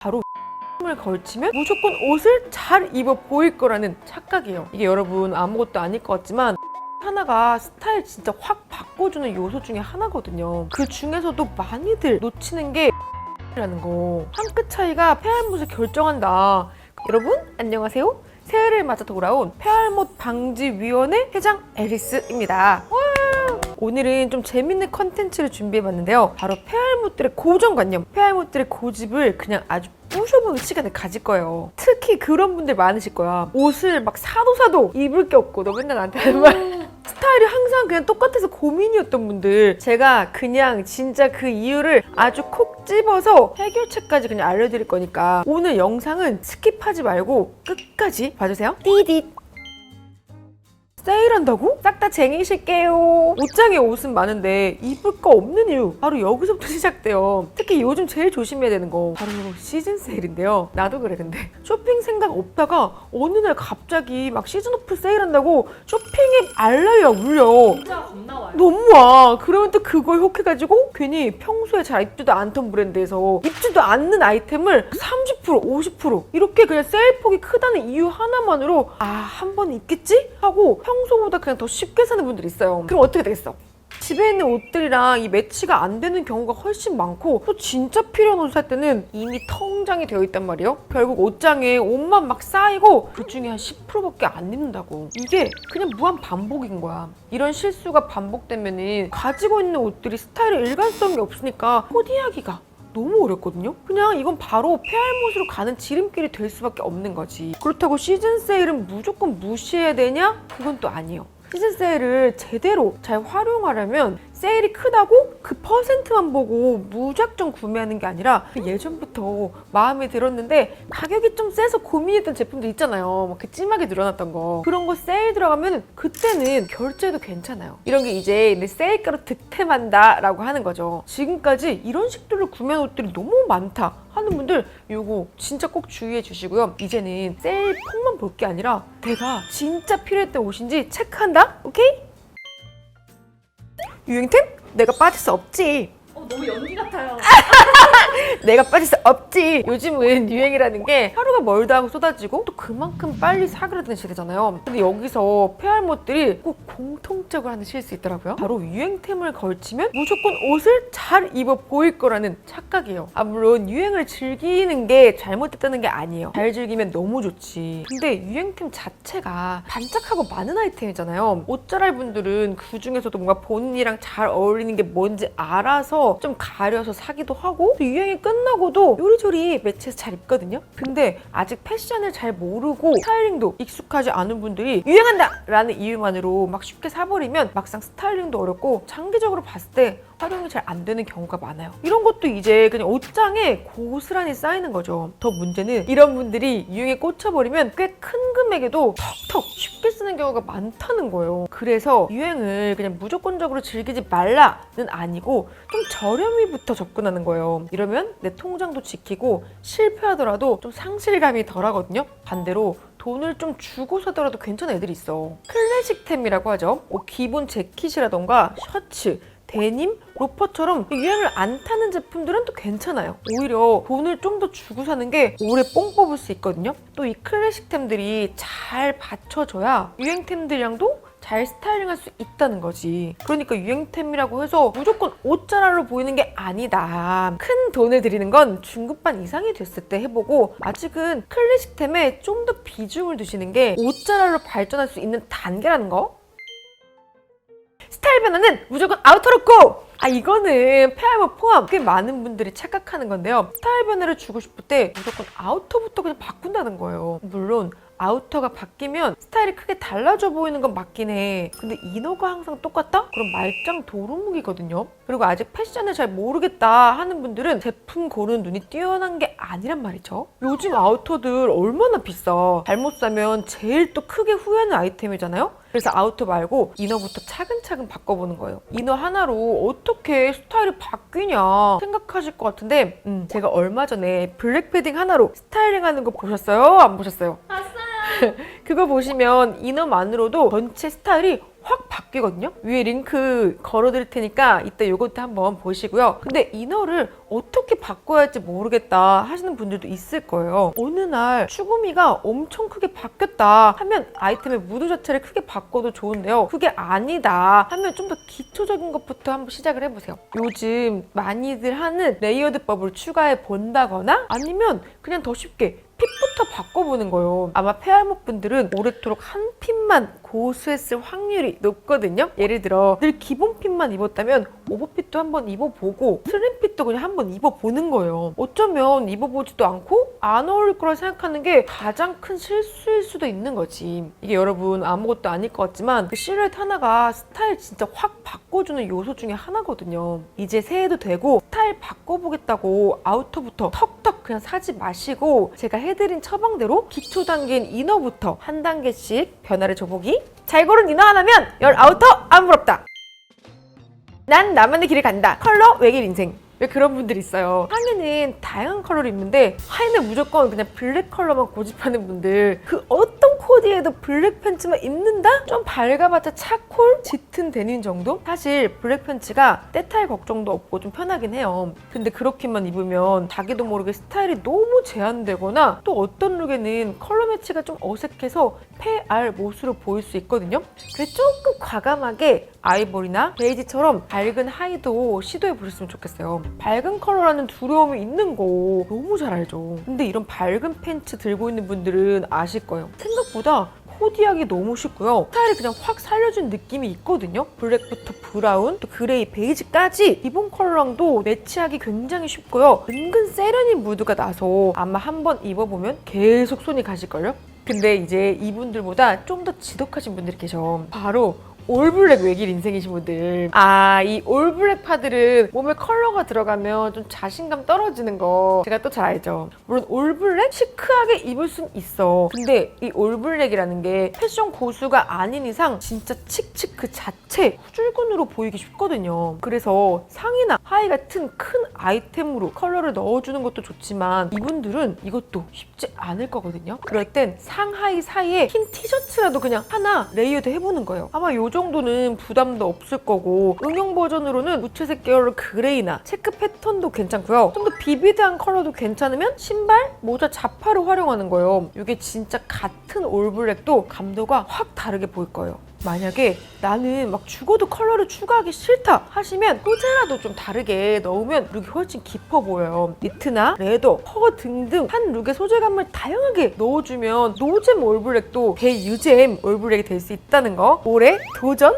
바로 을 걸치면 무조건 옷을 잘 입어 보일 거라는 착각이에요. 이게 여러분 아무것도 아닐 것 같지만 하나가 스타일 진짜 확 바꿔주는 요소 중에 하나거든요. 그 중에서도 많이들 놓치는 게 라는 거. 한 끗 차이가 폐알못을 결정한다. 여러분 안녕하세요. 새해를 맞아 돌아온 폐알못 방지위원회 회장 에리스입니다. 와! 오늘은 좀 재밌는 컨텐츠를 준비해봤는데요. 바로 폐알못들의 고정관념, 폐알못들의 고집을 그냥 아주 부셔보는 시간을 가질 거예요. 특히 그런 분들 많으실 거야. 옷을 막 사도 사도 입을 게 없고 너 맨날 나한테 하는 말. 스타일이 항상 그냥 똑같아서 고민이었던 분들 제가 그냥 진짜 그 이유를 아주 콕 집어서 해결책까지 그냥 알려드릴 거니까 오늘 영상은 스킵하지 말고 끝까지 봐주세요 띠디 세일한다고? 싹 다 쟁이실게요. 옷장에 옷은 많은데 입을 거 없는 이유 바로 여기서부터 시작돼요. 특히 요즘 제일 조심해야 되는 거 바로 시즌 세일인데요. 나도 그래 근데 쇼핑 생각 없다가 어느 날 갑자기 막 시즌 오프 세일한다고 쇼핑에 알라이가 울려. 와요. 너무 와. 그러면 또 그걸 혹해가지고 괜히 평소에 잘 입지도 않던 브랜드에서 입지도 않는 아이템을 30% 50% 이렇게 그냥 세일 폭이 크다는 이유 하나만으로 아 한 번 입겠지 하고 평소보다 그냥 더 쉽게 사는 분들이 있어요. 그럼 어떻게 되겠어? 집에 있는 옷들이랑 이 매치가 안 되는 경우가 훨씬 많고 또 진짜 필요한 옷을 살 때는 이미 통장이 되어 있단 말이에요. 결국 옷장에 옷만 막 쌓이고 그 중에 한 10%밖에 안 입는다고. 이게 그냥 무한 반복인 거야. 이런 실수가 반복되면은 가지고 있는 옷들이 스타일에 일관성이 없으니까 코디하기가 너무 어렵거든요? 그냥 이건 바로 폐알못으로 가는 지름길이 될 수밖에 없는 거지. 그렇다고 시즌 세일은 무조건 무시해야 되냐? 그건 또 아니에요. 시즌 세일을 제대로 잘 활용하려면 세일이 크다고 그 퍼센트만 보고 무작정 구매하는 게 아니라 예전부터 마음에 들었는데 가격이 좀 세서 고민했던 제품들 있잖아요. 막 그 찜하게 늘어났던 거. 그런 거 세일 들어가면 그때는 결제도 괜찮아요. 이런 게 이제 내 세일가로 득템한다 라고 하는 거죠. 지금까지 이런 식들로 구매한 옷들이 너무 많다 하는 분들 요거 진짜 꼭 주의해 주시고요. 이제는 세일 폭만 볼 게 아니라 내가 진짜 필요했던 옷인지 체크한다? 오케이? 유행템? 내가 빠질 수 없지. 어, 너무 연기 같아요. 내가 빠질 수 없지. 요즘은 유행이라는 게 하루가 멀다 하고 쏟아지고 또 그만큼 빨리 사그라드는 시대잖아요. 근데 여기서 폐알못들이 꼭 공통적으로 하는 실수 있더라고요. 바로 유행템을 걸치면 무조건 옷을 잘 입어 보일 거라는 착각이에요. 아 물론 유행을 즐기는 게 잘못됐다는 게 아니에요. 잘 즐기면 너무 좋지. 근데 유행템 자체가 반짝하고 많은 아이템이잖아요. 옷 잘할 분들은 그 중에서도 뭔가 본인이랑 잘 어울리는 게 뭔지 알아서 좀 가려서 사기도 하고 또 유행이 끝나고도 요리조리 매치해서 잘 입거든요. 근데 아직 패션을 잘 모르고 스타일링도 익숙하지 않은 분들이 유행한다! 라는 이유만으로 막 쉽게 사버리면 막상 스타일링도 어렵고 장기적으로 봤을 때 활용이 잘 안 되는 경우가 많아요. 이런 것도 이제 그냥 옷장에 고스란히 쌓이는 거죠. 더 문제는 이런 분들이 유행에 꽂혀버리면 꽤 큰 금액에도 턱턱 쉽게 쓰는 경우가 많다는 거예요. 그래서 유행을 그냥 무조건적으로 즐기지 말라는 아니고 좀 저렴이부터 접근하는 거예요. 이러면 내 통장도 지키고 실패하더라도 좀 상실감이 덜하거든요. 반대로 돈을 좀 주고 사더라도 괜찮은 애들이 있어. 클래식템이라고 하죠. 뭐 기본 재킷이라던가 셔츠, 데님, 로퍼처럼 유행을 안 타는 제품들은 또 괜찮아요. 오히려 돈을 좀 더 주고 사는 게 오래 뽕 뽑을 수 있거든요. 또 이 클래식템들이 잘 받쳐줘야 유행템들이랑도 잘 스타일링할 수 있다는 거지. 그러니까 유행템이라고 해서 무조건 옷자라로 보이는 게 아니다. 큰 돈을 들이는 건 중급반 이상이 됐을 때 해보고 아직은 클래식템에 좀 더 비중을 두시는 게 옷자라로 발전할 수 있는 단계라는 거. 변화는 무조건 아우터로 고! 아 이거는 페알모 포함 꽤 많은 분들이 착각하는 건데요. 스타일 변화를 주고 싶을 때 무조건 아우터부터 그냥 바꾼다는 거예요. 물론 아우터가 바뀌면 스타일이 크게 달라져 보이는 건 맞긴 해. 근데 이너가 항상 똑같다? 그럼 말짱 도루묵이거든요. 그리고 아직 패션을 잘 모르겠다 하는 분들은 제품 고르는 눈이 뛰어난 게 아니란 말이죠. 요즘 아우터들 얼마나 비싸. 잘못 사면 제일 또 크게 후회하는 아이템이잖아요. 그래서 아우터 말고 이너부터 차근차근 바꿔보는 거예요. 이너 하나로 어떻게 스타일이 바뀌냐 생각하실 것 같은데 음, 제가 얼마 전에 블랙 패딩 하나로 스타일링 하는 거 보셨어요? 안 보셨어요? 봤어요. 그거 보시면 이너만으로도 전체 스타일이 확 바뀌거든요. 위에 링크 걸어 드릴 테니까 이따 요것도 한번 보시고요. 근데 이너를 어떻게 바꿔야 할지 모르겠다 하시는 분들도 있을 거예요. 어느 날 추구미가 엄청 크게 바뀌었다 하면 아이템의 무드 자체를 크게 바꿔도 좋은데요. 그게 아니다 하면 좀 더 기초적인 것부터 한번 시작을 해보세요. 요즘 많이들 하는 레이어드법을 추가해 본다거나 아니면 그냥 더 쉽게 핏부터 바꿔보는 거예요. 아마 페알목 분들은 오래도록 한 핏만 고수했을 확률이 높거든요. 예를 들어 늘 기본 핏만 입었다면 오버핏도 한번 입어보고 슬림핏도 그냥 한번 입어보는 거예요. 어쩌면 입어보지도 않고 안 어울릴 거라 생각하는 게 가장 큰 실수일 수도 있는 거지. 이게 여러분 아무것도 아닐 것 같지만 그 실루엣 하나가 스타일 진짜 확 바꿔주는 요소 중에 하나거든요. 이제 새해도 되고 스타일 바꿔보겠다고 아우터부터 턱턱 그냥 사지 마시고 제가 해드린 처방대로 기초 단계인 이너부터 한 단계씩 변화를 줘보기. 잘 고른 이너 하나면 열 아우터 안 부럽다. 난 나만의 길을 간다. 컬러 외길 인생. 왜 그런 분들이 있어요. 하의는 다양한 컬러를 입는데 하의는 무조건 그냥 블랙 컬러만 고집하는 분들 그 어떤 코디에도 블랙 팬츠만 입는다? 좀 밝아봤자 차콜? 짙은 데님 정도? 사실 블랙 팬츠가 때탈 걱정도 없고 좀 편하긴 해요. 근데 그렇게만 입으면 자기도 모르게 스타일이 너무 제한되거나 또 어떤 룩에는 컬러 매치가 좀 어색해서 폐알 못으로 보일 수 있거든요. 그래서 조금 과감하게 아이보리나 베이지처럼 밝은 하의도 시도해 보셨으면 좋겠어요. 밝은 컬러라는 두려움이 있는 거 너무 잘 알죠. 근데 이런 밝은 팬츠 들고 있는 분들은 아실 거예요. 생각보다 코디하기 너무 쉽고요. 스타일이 그냥 확 살려준 느낌이 있거든요. 블랙부터 브라운, 또 그레이, 베이지까지 기본 컬러랑도 매치하기 굉장히 쉽고요. 은근 세련인 무드가 나서 아마 한 번 입어보면 계속 손이 가실걸요? 근데 이제 이분들보다 좀 더 지독하신 분들이 계셔. 바로 올블랙 외길 인생이신 분들. 아, 이 올블랙 파들은 몸에 컬러가 들어가면 좀 자신감 떨어지는 거 제가 또 잘 알죠. 물론 올블랙 시크하게 입을 순 있어. 근데 이 올블랙이라는 게 패션 고수가 아닌 이상 진짜 칙칙 그 자체 후줄근으로 보이기 쉽거든요. 그래서 상의나 하의 같은 큰 아이템으로 컬러를 넣어주는 것도 좋지만 이분들은 이것도 쉽지 않을 거거든요. 그럴 땐 상하이 사이에 흰 티셔츠라도 그냥 하나 레이어드 해보는 거예요. 아마 요정 도는 부담도 없을 거고 응용 버전으로는 무채색 계열 그레이나 체크 패턴도 괜찮고요. 좀 더 비비드한 컬러도 괜찮으면 신발, 모자, 자파를 활용하는 거예요. 이게 진짜 같은 올블랙도 감도가 확 다르게 보일 거예요. 만약에 나는 막 죽어도 컬러를 추가하기 싫다 하시면 소재라도 좀 다르게 넣으면 룩이 훨씬 깊어 보여요. 니트나 레더, 퍼 등등 한 룩의 소재감을 다양하게 넣어주면 노잼 올블랙도 대유잼 올블랙이 될 수 있다는 거 올해 도전!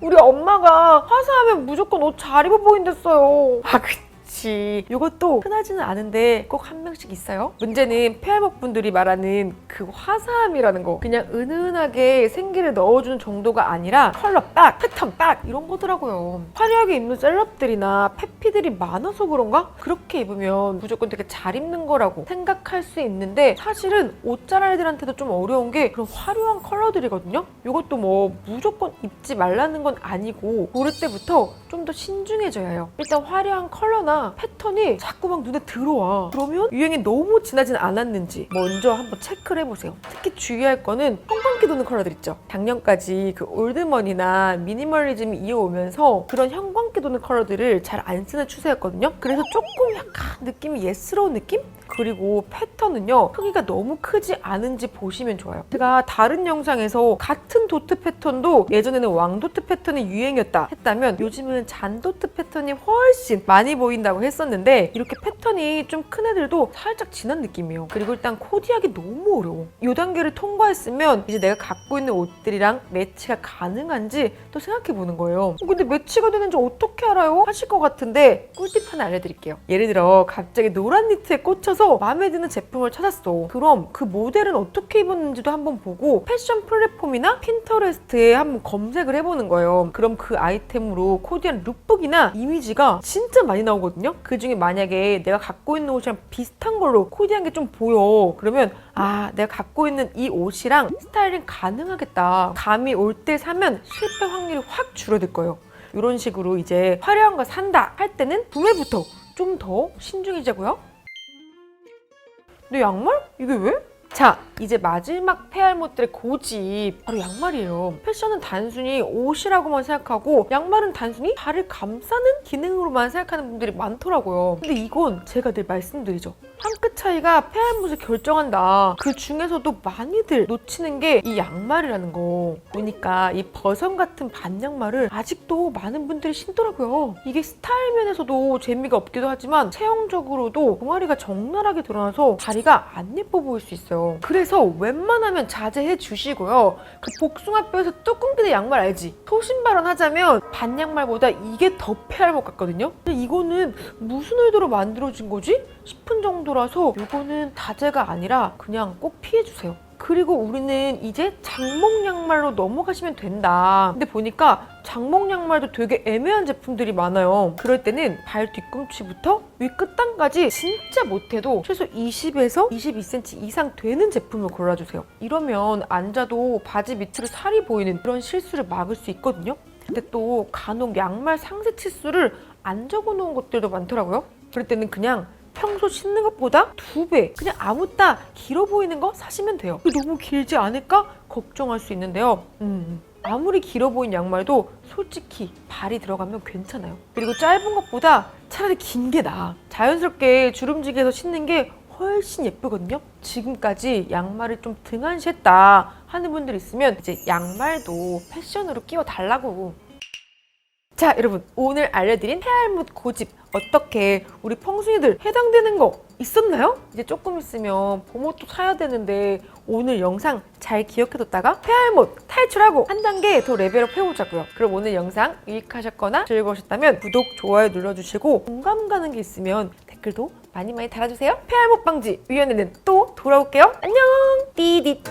우리 엄마가 화사하면 무조건 옷 잘 입어 보인댔어요. 아, 그 치. 이것도 흔하지는 않은데 꼭 한 명씩 있어요. 문제는 폐알목 분들이 말하는 그 화사함이라는 거. 그냥 은은하게 생기를 넣어주는 정도가 아니라 컬러 빡, 패턴 빡 이런 거더라고요. 화려하게 입는 셀럽들이나 페피들이 많아서 그런가? 그렇게 입으면 무조건 되게 잘 입는 거라고 생각할 수 있는데 사실은 옷자랄들한테도 좀 어려운 게 그런 화려한 컬러들이거든요. 이것도 뭐 무조건 입지 말라는 건 아니고 고를 때부터 좀 더 신중해져야 해요. 일단 화려한 컬러나 패턴이 자꾸 막 눈에 들어와. 그러면 유행이 너무 지나진 않았는지 먼저 한번 체크를 해보세요. 특히 주의할 거는 형광기 도는 컬러들 있죠. 작년까지 그 올드머니나 미니멀리즘이 이어오면서 그런 형광 기 도는 컬러들을 잘 안 쓰는 추세였거든요. 그래서 조금 약간 느낌이 예스러운 느낌? 그리고 패턴은요 크기가 너무 크지 않은지 보시면 좋아요 제가 다른 영상에서 같은 도트 패턴도 예전에는 왕도트 패턴이 유행이었다 했다면 요즘은 잔도트 패턴이 훨씬 많이 보인다고 했었는데 이렇게 패턴이 좀 큰 애들도 살짝 진한 느낌이에요 그리고 일단 코디하기 너무 어려워 이 단계를 통과했으면 이제 내가 갖고 있는 옷들이랑 매치가 가능한지 또 생각해 보는 거예요 어, 근데 매치가 되는지 어떻게 알아요? 하실 것 같은데 꿀팁 하나 알려드릴게요 예를 들어 갑자기 노란 니트에 꽂혀서 마음에 드는 제품을 찾았어. 그럼 그 모델은 어떻게 입었는지도 한번 보고 패션 플랫폼이나 핀터레스트에 한번 검색을 해보는 거예요. 그럼 그 아이템으로 코디한 룩북이나 이미지가 진짜 많이 나오거든요. 그 중에 만약에 내가 갖고 있는 옷이랑 비슷한 걸로 코디한 게 좀 보여. 그러면 아 내가 갖고 있는 이 옷이랑 스타일링 가능하겠다. 감이 올 때 사면 실패 확률이 확 줄어들 거예요. 이런 식으로 이제 화려한 거 산다 할 때는 구매부터 좀 더 신중해지고요. 내 양말? 이게 왜? 자, 이제 마지막 페알못들의 고집 바로 양말이에요. 패션은 단순히 옷이라고만 생각하고 양말은 단순히 발을 감싸는 기능으로만 생각하는 분들이 많더라고요. 근데 이건 제가 늘 말씀드리죠. 한 끗 차이가 페알못을 결정한다. 그 중에서도 많이들 놓치는 게 이 양말이라는 거. 보니까 이 버선 같은 반양말을 아직도 많은 분들이 신더라고요. 이게 스타일 면에서도 재미가 없기도 하지만 체형적으로도 종아리가 적나라하게 드러나서 다리가 안 예뻐 보일 수 있어요. 그래서 웬만하면 자제해 주시고요. 그 복숭아뼈에서 뚜껑 끼는 양말 알지? 소신 발언 하자면 반양말보다 이게 더 페알못 같거든요. 근데 이거는 무슨 의도로 만들어진 거지? 싶은 정도라서 이거는 다제가 아니라 그냥 꼭 피해 주세요. 그리고 우리는 이제 장목 양말로 넘어가시면 된다. 근데 보니까 장목 양말도 되게 애매한 제품들이 많아요. 그럴 때는 발 뒤꿈치부터 위 끝단까지 진짜 못해도 최소 20에서 22cm 이상 되는 제품을 골라주세요. 이러면 앉아도 바지 밑으로 살이 보이는 그런 실수를 막을 수 있거든요. 근데 또 간혹 양말 상세 치수를 안 적어 놓은 것들도 많더라고요. 그럴 때는 그냥 평소 신는 것보다 두 배, 그냥 아무 따 길어 보이는 거 사시면 돼요. 너무 길지 않을까 걱정할 수 있는데요. 음, 아무리 길어 보이는 양말도 솔직히 발이 들어가면 괜찮아요. 그리고 짧은 것보다 차라리 긴 게 나아. 자연스럽게 주름지게 해서 신는 게 훨씬 예쁘거든요. 지금까지 양말을 좀 등한시했다 하는 분들 있으면 이제 양말도 패션으로 끼워 달라고. 자, 여러분 오늘 알려드린 헤알못 고집 어떻게 우리 펑순이들 해당되는 거 있었나요? 이제 조금 있으면 봄옷도 사야 되는데 오늘 영상 잘 기억해뒀다가 헤알못 탈출하고 한 단계 더 레벨업 해보자고요. 그럼 오늘 영상 유익하셨거나 즐거우셨다면 구독, 좋아요 눌러주시고 공감 가는 게 있으면 댓글도 많이 많이 달아주세요. 폐알못 방지 위원회는 또 돌아올게요. 안녕! 띠디